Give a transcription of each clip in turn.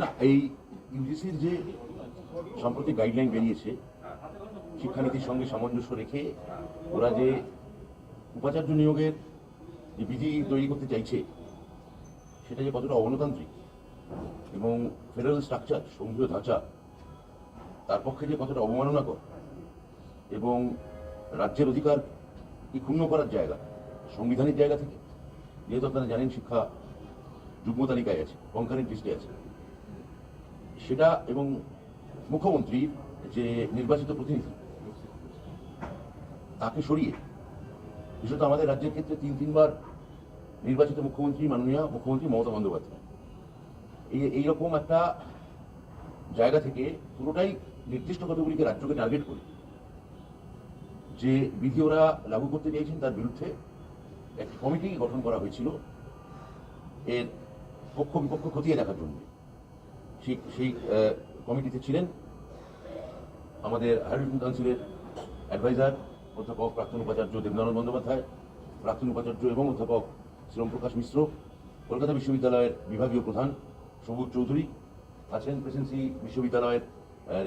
না, এই ইউজিসির যে সাম্প্রতিক গাইডলাইন বেরিয়েছে, শিক্ষানীতির সঙ্গে সামঞ্জস্য রেখে ওরা যে উপাচার্য নিয়োগের যে বিধি তৈরি করতে চাইছে, সেটা যে কতটা অগণতান্ত্রিক এবং ফেডারেল স্ট্রাকচার সংঘীয় ধাঁচা, তার পক্ষে যে কতটা অবমাননাকর এবং রাজ্যের অধিকার কি ক্ষুণ্ণ করার জায়গা, সংবিধানের জায়গা থেকে যেহেতু আপনারা জানেন শিক্ষা যুগ্ম তালিকায় আছে কনকারেন্ট লিস্টে আছে। সেটা এবং মুখ্যমন্ত্রী যে নির্বাচিত প্রতিনিধি, তাকে সরিয়ে, বিশেষত আমাদের রাজ্যের ক্ষেত্রে তিন, তিনবার নির্বাচিত মুখ্যমন্ত্রী মাননীয় মুখ্যমন্ত্রী মমতা বন্দ্যোপাধ্যায়। এই এইরকম একটা জায়গা থেকে পুরোটাই নির্দিষ্ট কতগুলিকে রাজ্যকে টার্গেট করে, যে বিধি ওরা লাগু করতে চাইছেন তার বিরুদ্ধে একটি কমিটি গঠন করা হয়েছিল। এর পক্ষ বিপক্ষ খতিয়ে দেখার জন্য। সেই সেই কমিটিতে ছিলেন আমাদের এডুকেশন কাউন্সিলের অ্যাডভাইজার অধ্যাপক প্রাক্তন উপাচার্য দেবনারায়ণ বন্দ্যোপাধ্যায়, প্রাক্তন উপাচার্য এবং অধ্যাপক শ্রম প্রকাশ মিশ্র, কলকাতা বিশ্ববিদ্যালয়ের বিভাগীয় প্রধান সবুজ চৌধুরী আছেন, প্রেসিডেন্সি বিশ্ববিদ্যালয়ের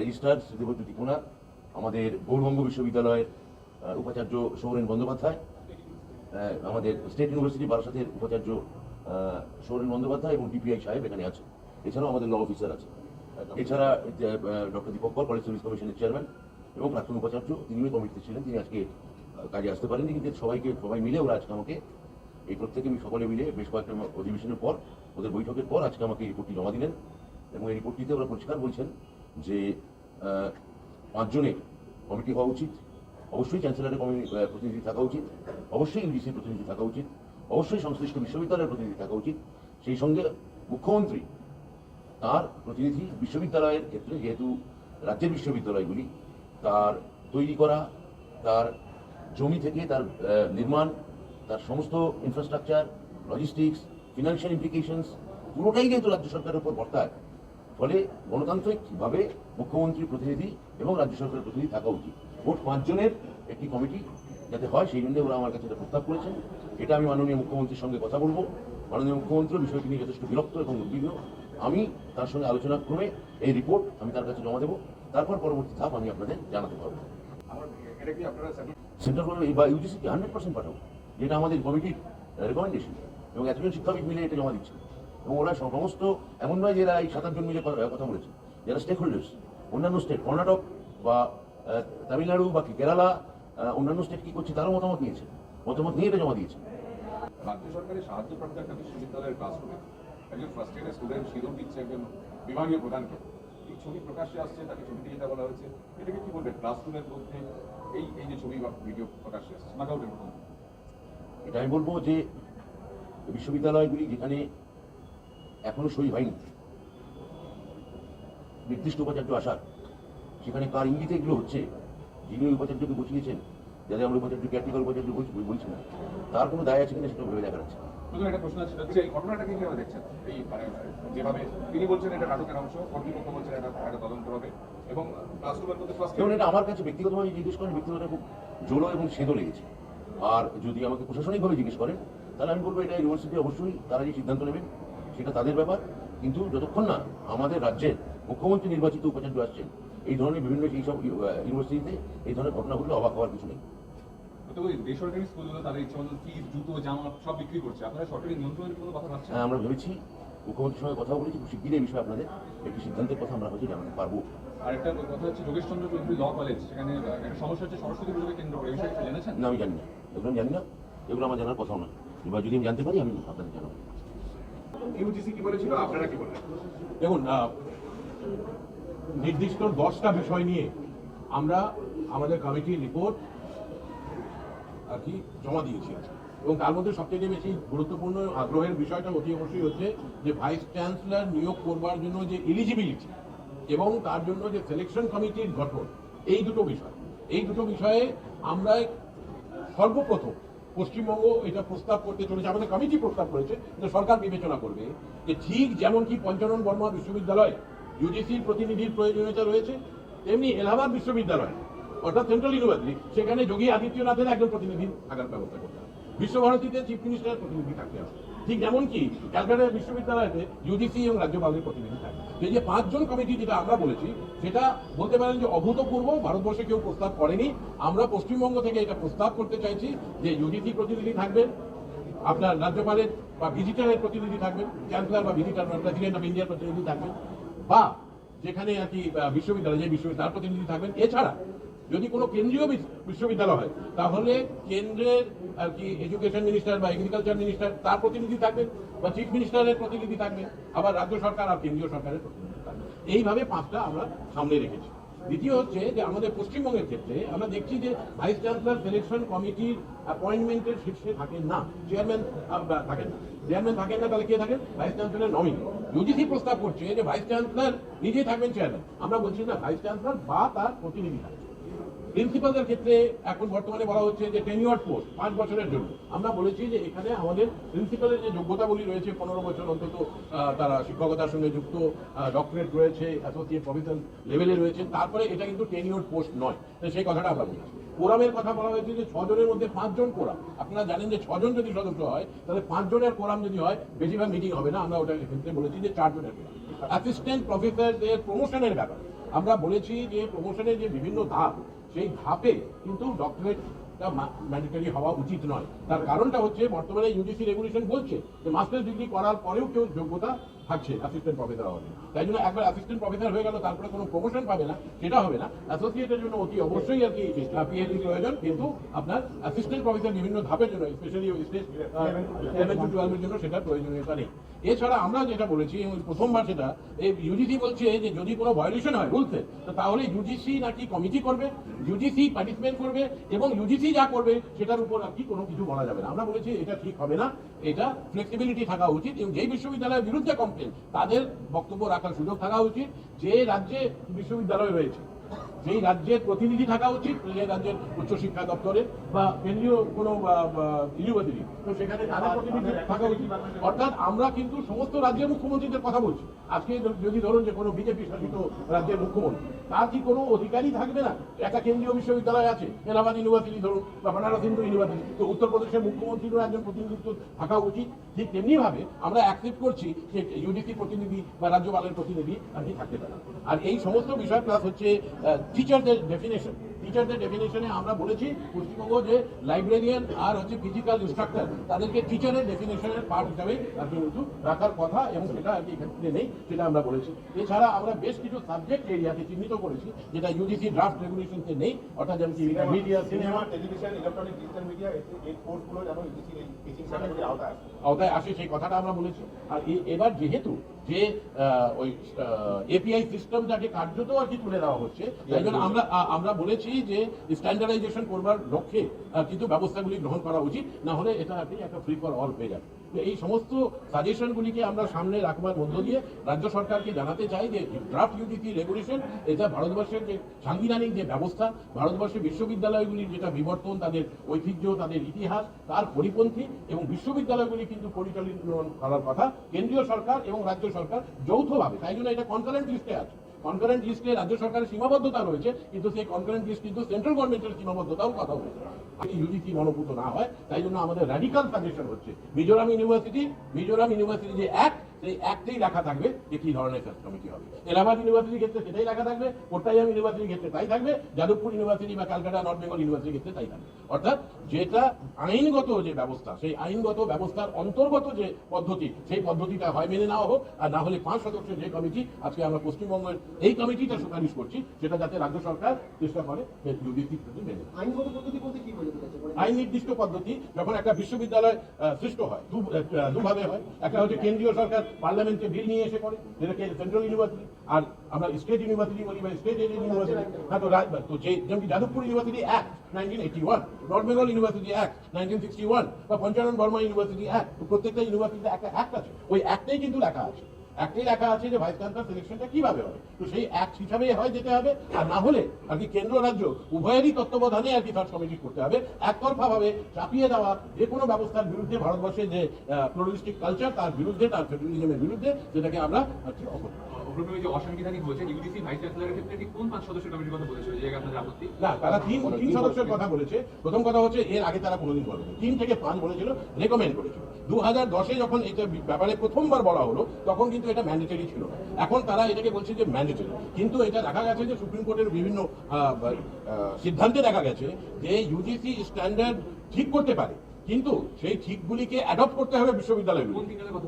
রেজিস্ট্রার শ্রীদেবজ্যোতি কুমার আমাদের গৌরবঙ্গ বিশ্ববিদ্যালয়ের উপাচার্য সৌরেন বন্দ্যোপাধ্যায় আমাদের স্টেট ইউনিভার্সিটি বারাসাতের উপাচার্য সৌরেন বন্দ্যোপাধ্যায় এবং ডিপিআই সাহেব এখানে আছে এছাড়াও আমাদের ল অফিসার আছে এছাড়া ডক্টর দীপক কর কলেজ সার্ভিস কমিশনের চেয়ারম্যান এবং প্রাক্তন উপাচার্য তিনিও কমিটিতে ছিলেন। তিনি আজকে কাজে আসতে পারেননি কিন্তু সবাইকে সবাই মিলে ওরা আজকে আমাকে এই প্রত্যেকে আমি সকলে মিলে বেশ কয়েকটা অধিবেশনের পর ওদের বৈঠকের পর আজকে আমাকে এই রিপোর্টটি জমা দিলেন এবং এই রিপোর্টটিতে ওরা পরিষ্কার বলছেন যে পাঁচজনের কমিটি হওয়া উচিত। অবশ্যই চ্যান্সেলারের প্রতিনিধি থাকা উচিত, অবশ্যই ইউজিসির প্রতিনিধি থাকা উচিত, অবশ্যই সংশ্লিষ্ট বিশ্ববিদ্যালয়ের প্রতিনিধি থাকা উচিত। সেই সঙ্গে মুখ্যমন্ত্রী, তার প্রতিনিধি বিশ্ববিদ্যালয়ের ক্ষেত্রে যেহেতু রাজ্যের বিশ্ববিদ্যালয়গুলি, তার তৈরি করা, তার জমি থেকে তার নির্মাণ, তার সমস্ত ইনফ্রাস্ট্রাকচার লজিস্টিক্স ফিনান্সিয়াল ইমপ্লিকেশনস পুরোটাই যেহেতু রাজ্য সরকারের উপর বর্তায়, ফলে গণতান্ত্রিকভাবে মুখ্যমন্ত্রী প্রতিনিধি এবং রাজ্য সরকারের প্রতিনিধি থাকা উচিত। মোট পাঁচজনের একটি কমিটি যাতে হয়, সেই জন্য ওরা আমার কাছে এটা প্রস্তাব করেছেন। এটা আমি মাননীয় মুখ্যমন্ত্রীর সঙ্গে কথা বলব। মাননীয় মুখ্যমন্ত্রী বিষয়টি নিয়ে যথেষ্ট বিরক্ত এবং উদ্বিগ্ন। আমি তার সঙ্গে আলোচনা ক্রমে এই রিপোর্ট আমি তার কাছে জমা দেবো। তারপর পরবর্তী ধাপ আমি আপনাদের জানাতে পারব। সেন্ট্রাল গভর্নমেন্ট বা ইউজিসিকে হান্ড্রেড পার্সেন্ট পাঠাবো যেটা আমাদের কমিটির রেকমেন্ডেশন এবং এতজন শিক্ষাবিদ মিলে এটা জমা দিচ্ছে। এবং ওরা সমস্ত, এমন নয় যে এরা এই সাত আটজন মিলে কথা- বলেছে। যারা স্টেক হোল্ডার্স অন্যান্য স্টেট কর্ণাটক বা তামিলনাড়ু বা কেরালা অন্যান্য স্টেট কি করছে তারও মতামত নিয়েছে। মতামত নিয়ে এটা জমা দিয়েছে। রাজ্য সরকারের সাহায্যপ্রাপ্ত একটা বিশ্ববিদ্যালয়ের ক্লাসরুমে একজন ফার্স্ট ইয়ারের স্টুডেন্ট সিঁদুর দিচ্ছে একজন বিভাগীয় প্রধানকে। এই ছবি প্রকাশ্যে আসছে তাকে ছবিতে যেটা বলা হয়েছে এটাকে কি বলবেন ক্লাসরুমের মধ্যে এই এই যে ছবি বা ভিডিও প্রকাশ্যে আসছে নাগাউটের মতন এটা আমি বলব যে বিশ্ববিদ্যালয়গুলি যেখানে এখনও সই হয়নি নির্দিষ্ট উপাচার্য আসার সেখানে কার ইঙ্গিতে এগুলো হচ্ছে যিনি ওই উপাচার্যকে বসিয়েছেন যাতে আমরা উপাচার্য ক্যাটিক্যাল উপাচার্য বলছি না। তার কোনো দায় আছে কিনা সেটা ভেবে দেখা যাচ্ছে একটা প্রশ্ন এই ঘটনাটাকে কীভাবে দেখছেন? এই মানে যেভাবে তিনি বলছেন এটা নাটকের অংশ কর্তৃপক্ষ বলছেন এটা একটা তদন্ত হবে এবং ক্লাসরুমের মধ্যে যেমন এটা আমার কাছে ব্যক্তিগতভাবে জিজ্ঞেস করেন ব্যক্তিগত খুব জোলো এবং সেদো লেগেছে। আর যদি আমাকে প্রশাসনিকভাবে জিজ্ঞেস করেন তাহলে আমি বলব এটা ইউনিভার্সিটি অবশ্যই তারা যে সিদ্ধান্ত নেবেন সেটা তাদের ব্যাপার। কিন্তু যতক্ষণ না আমাদের রাজ্যের মুখ্যমন্ত্রী নির্বাচিত উপাচার্য আসছেন এই ধরনের বিভিন্ন এই সব ইউনিভার্সিটিতে এই ধরনের ঘটনা ঘটলে অবাক হওয়ার কিছু নেই। বেসরকারি স্কুলগুলো তাদের ইচ্ছে মতো ফিস জুতো জামা সব বিক্রি করছে। আপনারা সরকারি নিয়ন্ত্রণের কোনো কথা ভাবছেন? হ্যাঁ আমরা ভেবেছি মুখ্যমন্ত্রীর সঙ্গে কথা বলেছি খুব শিগগিরই বিষয়ে আপনাদের একটি সিদ্ধান্তের কথা আমরা হয়তো জানাতে পারব। আর একটা কথা হচ্ছে যোগেশচন্দ্র চৌধুরী ল কলেজ সেখানে একটা সমস্যা হচ্ছে সরস্বতী পুজোকে কেন্দ্র করে। বিষয়ে জেনেছেন? না আমি জানি না। এগুলো আমি জানি না। এগুলো আমার জানার কথাও না এবার যদি আমি জানতে পারি আমি আপনাদের জানাব। ইউজিসি কি বলেছিল? আপনারা কি বললেন দেখুন নির্দিষ্ট দশটা বিষয় নিয়ে আমরা আমাদের কমিটির রিপোর্ট আর কি জমা দিয়েছি। এবং তার মধ্যে সবচেয়ে বেশি গুরুত্বপূর্ণ আগ্রহের বিষয়টা অতি অবশ্যই হচ্ছে যে ভাইস চ্যান্সেলর নিয়োগ করবার জন্য যে এলিজিবিলিটি এবং তার জন্য যে সিলেকশন কমিটির গঠন, এই দুটো বিষয়। এই দুটো বিষয়ে আমরা সর্বপ্রথম পশ্চিমবঙ্গ এটা প্রস্তাব করতে চলেছে, আমাদের কমিটি প্রস্তাব করেছে যে সরকার বিবেচনা করবে যে ঠিক যেমন কি পঞ্চানন বর্মা বিশ্ববিদ্যালয় ইউজিসির প্রতিনিধির প্রয়োজনীয়তা রয়েছে, তেমনি এলাহাবাদ বিশ্ববিদ্যালয়, অর্থাৎ সেন্ট্রাল ইউনিভার্সিটি সেখানে যোগী আদিত্যনাথের একজন প্রতিনিধি থাকার ব্যবস্থা করতে হবে। বিশ্বভারতীতে চিফ মিনিস্টারের প্রতিনিধি থাকতে হবে। ঠিক যেমন কি ক্যালকাটা বিশ্ববিদ্যালয়তে ইউজিসি এবং রাজ্যপালের প্রতিনিধি থাকে এই যে পাঁচজন কমিটি যেটা আমরা বলেছি, সেটা বলতে পারেন যে অভূতপূর্ব, ভারতবর্ষে কেউ প্রস্তাব করেনি। আমরা পশ্চিমবঙ্গ থেকে এটা প্রস্তাব করতে চাইছি যে ইউজিসি প্রতিনিধি থাকবেন আপনার রাজ্যপালের বা ভিজিটারের প্রতিনিধি থাকবেন চ্যান্সেলর বা ভিজিটার প্রেসিডেন্ট অফ ইন্ডিয়ার প্রতিনিধি থাকবেন বা যেখানে আর কি বিশ্ববিদ্যালয়, যে বিশ্ববিদ্যালয়, তার প্রতিনিধি থাকবেন। এছাড়া যদি কোনো কেন্দ্রীয় বিশ্ববিদ্যালয় হয়, তাহলে কেন্দ্রের আর কি এডুকেশন মিনিস্টার বা এগ্রিকালচার মিনিস্টার তার প্রতিনিধি থাকবেন বা চিফ মিনিস্টারের প্রতিনিধি থাকবেন। আবার রাজ্য সরকার আর কেন্দ্রীয় সরকারের প্রতিনিধি থাকবেন। এইভাবে পাঁচটা আমরা সামনে রেখেছি। দ্বিতীয় হচ্ছে যে আমাদের পশ্চিমবঙ্গের ক্ষেত্রে আমরা দেখছি যে ভাইস চ্যান্সেলার সিলেকশন কমিটির অ্যাপয়েন্টমেন্টের শীর্ষে থাকে না। চেয়ারম্যান থাকেন না। চেয়ারম্যান থাকেন না, তাহলে কে থাকেন? ভাইস চ্যান্সেলার নমিনি ইউজিসি প্রস্তাব করছে যে ভাইস চ্যান্সেলার নিজেই থাকবেন চেয়ারম্যান আমরা বলছি না ভাইস চ্যান্সেলার বা তার প্রতিনিধি থাকবে প্রিন্সিপালদের ক্ষেত্রে এখন বর্তমানে বলা হচ্ছে যে টেনিওয়ার পোস্ট পাঁচ বছরের জন্য। আমরা বলেছি যে এখানে আমাদের প্রিন্সিপালের যে যোগ্যতাগুলি রয়েছে, পনেরো বছর অন্তত তারা শিক্ষকতার সঙ্গে যুক্ত ডক্টরেট রয়েছে অ্যাসোসিয়েট প্রফেসর লেভেলে রয়েছে। তারপরে এটা কিন্তু টেনিওর পোস্ট নয়। তো সেই কথাটা আমরা বলেছি। কোরামের কথা বলা হয়েছে যে ছজনের মধ্যে পাঁচজন কোরাম। আপনারা জানেন যে ছজন যদি সদস্য হয়, তাহলে পাঁচজনের কোরাম যদি হয়, বেশিরভাগ মিটিং হবে না। আমরা ওটা ক্ষেত্রে বলেছি যে চারজনের কোরাম। অ্যাসিস্ট্যান্ট প্রফেসরদের প্রমোশনের ব্যাপার। আমরা বলেছি যে প্রমোশনের যে বিভিন্ন ধাপ সেই ধাপে কিন্তু ডক্টরেটটা ম্যান্ডেটারি হওয়া উচিত নয়। তার কারণটা হচ্ছে বর্তমানে ইউজিসি রেগুলেশন বলছে যে মাস্টার্স ডিগ্রি করার পরেও কেউ যোগ্যতা থাকছে অ্যাসিস্ট্যান্ট প্রফেসর জন্য। তাই জন্য একবার অ্যাসিস্ট্যান্ট প্রফেসর হয়ে গেল, তারপরে কোনো প্রমোশন পাবে না, সেটা হবে না। অ্যাসোসিয়েটের জন্য অতি অবশ্যই আর কি পিএইচডি প্রয়োজন, কিন্তু আপনার অ্যাসিস্ট্যান্ট প্রফেসর বিভিন্ন ধাপের জন্য স্পেশালি টুয়েলভের জন্য সেটা প্রয়োজনীয়তা নেই। এছাড়া আমরা যেটা বলেছি প্রথমবার সেটা, এই ইউজিসি বলছে যে যদি কোনো ভায়োলেশন হয় তাহলে ইউজিসি নাকি কমিটি করবে ইউজিসি পার্টিসিপেট করবে, এবং ইউজিসি যা করবে, সেটার উপর আর কি কোনো কিছু বলা যাবে না। আমরা বলেছি এটা ঠিক হবে না, এটা ফ্লেক্সিবিলিটি থাকা উচিত, এবং যেই বিশ্ববিদ্যালয়ের বিরুদ্ধে কমপ্লেন তাদের বক্তব্য রাখার সুযোগ থাকা উচিত যে রাজ্যে বিশ্ববিদ্যালয় রয়েছে। যেই রাজ্যের প্রতিনিধি থাকা উচিত যে রাজ্যের উচ্চশিক্ষা দপ্তরে বা কেন্দ্রীয় কোনো ইউনিভার্সিটি। তো সেখানে তাদের প্রতিনিধি থাকা উচিত। অর্থাৎ আমরা কিন্তু সমস্ত রাজ্যের মুখ্যমন্ত্রীদের কথা বলছি। আজকে যদি ধরুন যে কোনো বিজেপি শাসিত রাজ্যের মুখ্যমন্ত্রী তার কি কোনো অধিকারই থাকবে না? একটা কেন্দ্রীয় বিশ্ববিদ্যালয় আছে এলাহাবাদ ইউনিভার্সিটি ধরুন বা বানারস হিন্দু ইউনিভার্সিটি তো উত্তরপ্রদেশের মুখ্যমন্ত্রীরও একজন প্রতিনিধিত্ব থাকা উচিত। ঠিক তেমনি ভাবে আমরা অ্যাকসেপ্ট করছি যে ইউডিসি প্রতিনিধি বা রাজ্যপালের প্রতিনিধি আর কি থাকতে পারে। আর এই সমস্ত বিষয় প্লাস হচ্ছে টিচারদের ডেফিনেশন টিচারদের ডেফিনেশনে আমরা বলেছি পশ্চিমবঙ্গ যে লাইব্রেরিয়ান আর হচ্ছে ফিজিক্যাল ইনস্ট্রাক্টর তাদেরকে টিচারের ডেফিনেশনের পার্ট হিসাবে কি কিন্তু রাখার কথা এবং সেটা আর কি এক্ষেত্রে নেই সেটা আমরা বলেছি। এছাড়া আমরা বেশ কিছু সাবজেক্ট এরিয়াকে চিহ্নিত করেছি যেটা ইউজিসি ড্রাফট রেগুলেশনতে নেই অর্থাৎ যেমন media cinema television electronic digital media এই কোর্সগুলো যেন ইউজিসি আওতায় আসে। সেই কথাটা আমরা বলেছি। আর এবার যেহেতু যে আহ, ওই এপিআই সিস্টেমটাকে কার্যত আর কি তুলে দেওয়া হচ্ছে। তাই জন্য আমরা আমরা বলেছি যে স্ট্যান্ডার্ডাইজেশন করবার লক্ষ্যে কিন্তু ব্যবস্থাগুলি গ্রহণ করা উচিত। না হলে এটা আর কি একটা ফ্রি ফর অল হয়ে যাবে। এই সমস্ত সাজেশনগুলিকে আমরা সামনে রাখবার মধ্য দিয়ে রাজ্য সরকারকে জানাতে চাই যে ড্রাফট ইউজিসি রেগুলেশন এটা ভারতবর্ষের যে সাংবিধানিক যে ব্যবস্থা, ভারতবর্ষের বিশ্ববিদ্যালয়গুলির যেটা বিবর্তন, তাদের ঐতিহ্য, তাদের ইতিহাস, তার পরিপন্থী এবং বিশ্ববিদ্যালয়গুলি কিন্তু পরিচালিত করার কথা কেন্দ্রীয় সরকার এবং রাজ্য সরকার যৌথভাবে, তাই জন্য এটা কনকারেন্ট লিস্টে আছে। কনকারেন্ট লিস্টে রাজ্য সরকারের সীমাবদ্ধতা রয়েছে, কিন্তু সেই কনকারেন্ট লিস্ট কিন্তু সেন্ট্রাল গভর্নমেন্টের সীমাবদ্ধতাও কথা হয়েছে ইউজিসি মনোভূত না হয়, তাই জন্য আমাদের র্যাডিক্যাল সাজেশন হচ্ছে। মিজোরাম ইউনিভার্সিটি মিজোরাম ইউনিভার্সিটি যে অ্যাক্ট সেই অ্যাক্টেই লেখা থাকবে যে কি ধরনের সার্চ কমিটি হবে। এলাহাবাদ ইউনিভার্সিটির ক্ষেত্রে সেটাই লেখা থাকবে কোট্টায়াম ইউনিভার্সিটির ক্ষেত্রে তাই থাকবে যাদবপুর ইউনিভার্সিটি বা ক্যালকাটা নর্থ বেঙ্গল ইউনিভার্সিটির ক্ষেত্রে তাই থাকবে। অর্থাৎ যেটা আইনগত যে ব্যবস্থা সেই আইনগত ব্যবস্থার অন্তর্গত যে পদ্ধতি সেই পদ্ধতিটা হয় মেনে নেওয়া হোক আর না হলে পাঁচ সদস্যের যে কমিটি আজকে আমরা পশ্চিমবঙ্গের এই কমিটিটা সুপারিশ করছি সেটা যাতে রাজ্য সরকার চেষ্টা করে মেনে আইনগত পদ্ধতি বলতে কি আইন নির্দিষ্ট পদ্ধতি যখন একটা বিশ্ববিদ্যালয় সৃষ্ট হয় দুভাবে হয় একটা হচ্ছে কেন্দ্রীয় সরকার পার্লামেন্টে বিল নিয়ে এসে করে, যেটাকে সেন্ট্রাল ইউনিভার্সিটি, আর আমরা স্টেট ইউনিভার্সিটি বলি বা স্টেট ইউনিভার্সিটি। হ্যাঁ তো রাজ- তো যে যেমন Jadavpur university act nineteen eighty one North Bengal university act nineteen sixty one বা পঞ্চানন বর্মা ইউনিভার্সিটি অ্যাক্ট প্রত্যেকটা ইউনিভার্সিটিতে একটা অ্যাক্ট আছে। ওই অ্যাক্টেই কিন্তু লেখা আছে। একটাই লেখা আছে যে ভাইস চ্যান্সেলার সিলেকশনটা কীভাবে হবে? তো সেই অ্যাক্ট হিসাবেই হয় যেতে হবে। আর না হলে আর কি কেন্দ্র রাজ্য উভয়েরই তত্ত্বাবধানে আর কি সার্চ কমিটি করতে হবে। একতরফা ভাবে চাপিয়ে দেওয়া যে কোনো ব্যবস্থার বিরুদ্ধে ভারতবর্ষে যে প্লোরিস্টিক কালচার তার বিরুদ্ধে, তার ফেডারিজমের বিরুদ্ধে, যেটাকে আমরা আর ব্যাপারে প্রথমবার বলা হলো, তখন কিন্তু এটা ম্যান্ডেটরি ছিল এখন তারা এটাকে বলছে যে ম্যান্ডেটরি কিন্তু এটা দেখা গেছে যে সুপ্রিম কোর্টের বিভিন্ন সিদ্ধান্তে দেখা গেছে যে ইউজিসি স্ট্যান্ডার্ড ঠিক করতে পারে। কিন্তু সেই ঠিকগুলিকে অ্যাডপ্ট করতে হবে বিশ্ববিদ্যালয়গুলি।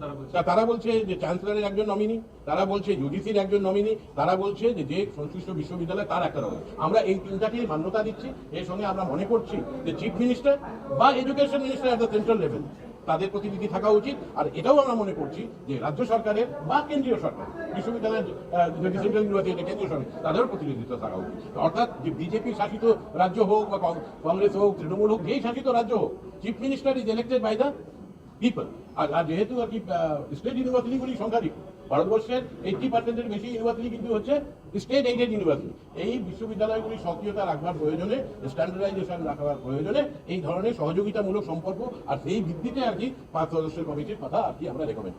তারা বলছে? তা তারা বলছে যে চ্যান্সেলারের একজন নমিনি তারা বলছে ইউজিসির একজন নমিনি তারা বলছে যে যে সংশ্লিষ্ট বিশ্ববিদ্যালয় তার একটা নমিনি আমরা এই তিনটাকে মান্যতা দিচ্ছি এর সঙ্গে আমরা মনে করছি যে চিফ মিনিস্টার বা education minister at the central level তাদের প্রতিনিধি থাকা উচিত। আর এটাও আমরা মনে করছি যে রাজ্য সরকারের বা কেন্দ্রীয় সরকার বিশ্ববিদ্যালয়ের যদি সেন্ট্রাল ইউনিভার্সিটি কেন্দ্রীয় সরকার তাদেরও প্রতিনিধিত্ব থাকা উচিত। অর্থাৎ যে বিজেপি শাসিত রাজ্য হোক বা কংগ্রেস হোক, তৃণমূল হোক, যেই শাসিত রাজ্য হোক chief minister is elected by the people আর আর যেহেতু আর কি স্টেট ইউনিভার্সিটিগুলি সংখ্যাধিক ভারতবর্ষের এইটটি পার্সেন্টের বেশি ইউনিভার্সিটি কিন্তু হচ্ছে স্টেট এইডেড ইউনিভার্সিটি এই বিশ্ববিদ্যালয়গুলি সক্রিয়তা রাখবার প্রয়োজনে স্ট্যান্ডার্ডাইজেশন রাখবার প্রয়োজনে এই ধরনের সহযোগিতামূলক সম্পর্ক আর সেই ভিত্তিতে আর কি পাঁচ সদস্যের কমিটির কথা আর কি আমরা রেকমেন্ড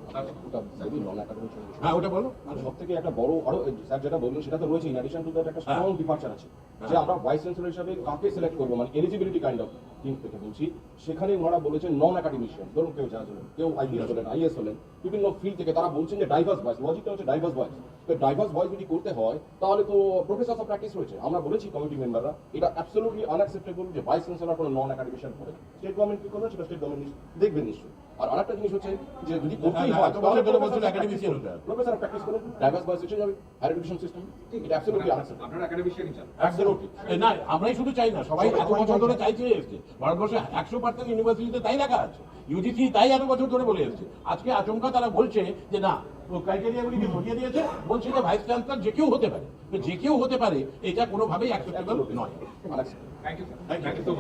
হ্যাঁ ওটা বলো। আর সব থেকে একটা বড় আরও স্যার যেটা বললেন সেটা তো রয়েছে ইন অ্যাডিশন টু দ্যাট একটা স্ট্রং ডিপার্চার আছে। যে আমরা ভাইস চ্যান্সেলর হিসাবে কাকে সিলেক্ট করব? মানে এলিজিবিলিটি কাইন্ড অফ থিং থেকে বলছি। সেখানে ওনারা বলেছেন নন একাডেমিশিয়ান ধরুন কেউ জাজ হলেন কেউ আইপিএস হলেন আইএস হলেন বিভিন্ন ফিল্ড থেকে তারা বলছেন যে ডাইভার্স ভয়েস লজিকটা হচ্ছে ডাইভার্স ভয়েস তো ডাইভার্স ভয়েস যদি করতে হয় তাহলে তো প্রফেসর অফ প্র্যাকটিস রয়েছে। আমরা বলেছি কমিটি মেম্বাররা এটা অ্যাবসোলুটলি আনঅ্যাকসেপ্টেবল যে ভাইস চ্যান্সেলর কোনো নন একাডেমিশিয়ান করে স্টেট গভর্নমেন্ট কি করবে? সেটা স্টেট গভর্নমেন্ট দেখবেন নিশ্চয়ই। আর আরেকটা জিনিস হচ্ছে যে যদি করতেই হ্যাঁ, হয় বলছিল academician হতে। হবে। প্রফেসর প্র্যাকটিস করুন ডাইভার্স এসে যাবে হায়ার এডুকেশন সিস্টেম এটা অ্যাবসলুটলি আনঅ্যাকসেপ্টেবল আপনারা একাডেমিশিয়ানই চান না আমরাই শুধু চাই না সবাই এত বছর ধরে চাইছে এসছে। ভারতবর্ষে একশো পার্সেন্ট ইউনিভার্সিটিতে তাই লেখা আছে। ইউজিসি তাই এত বছর ধরে বলে এসছে। আজকে আচমকা তারা বলছে যে না ক্রাইটেরিয়াগুলিকে সরিয়ে দিয়েছে বলছে যে ভাইস চ্যান্সেলর যে কেউ হতে পারে। যে কেউ হতে পারে এটা কোনোভাবেই অ্যাকসেপ্টেবল নয়। Thank you thank you so much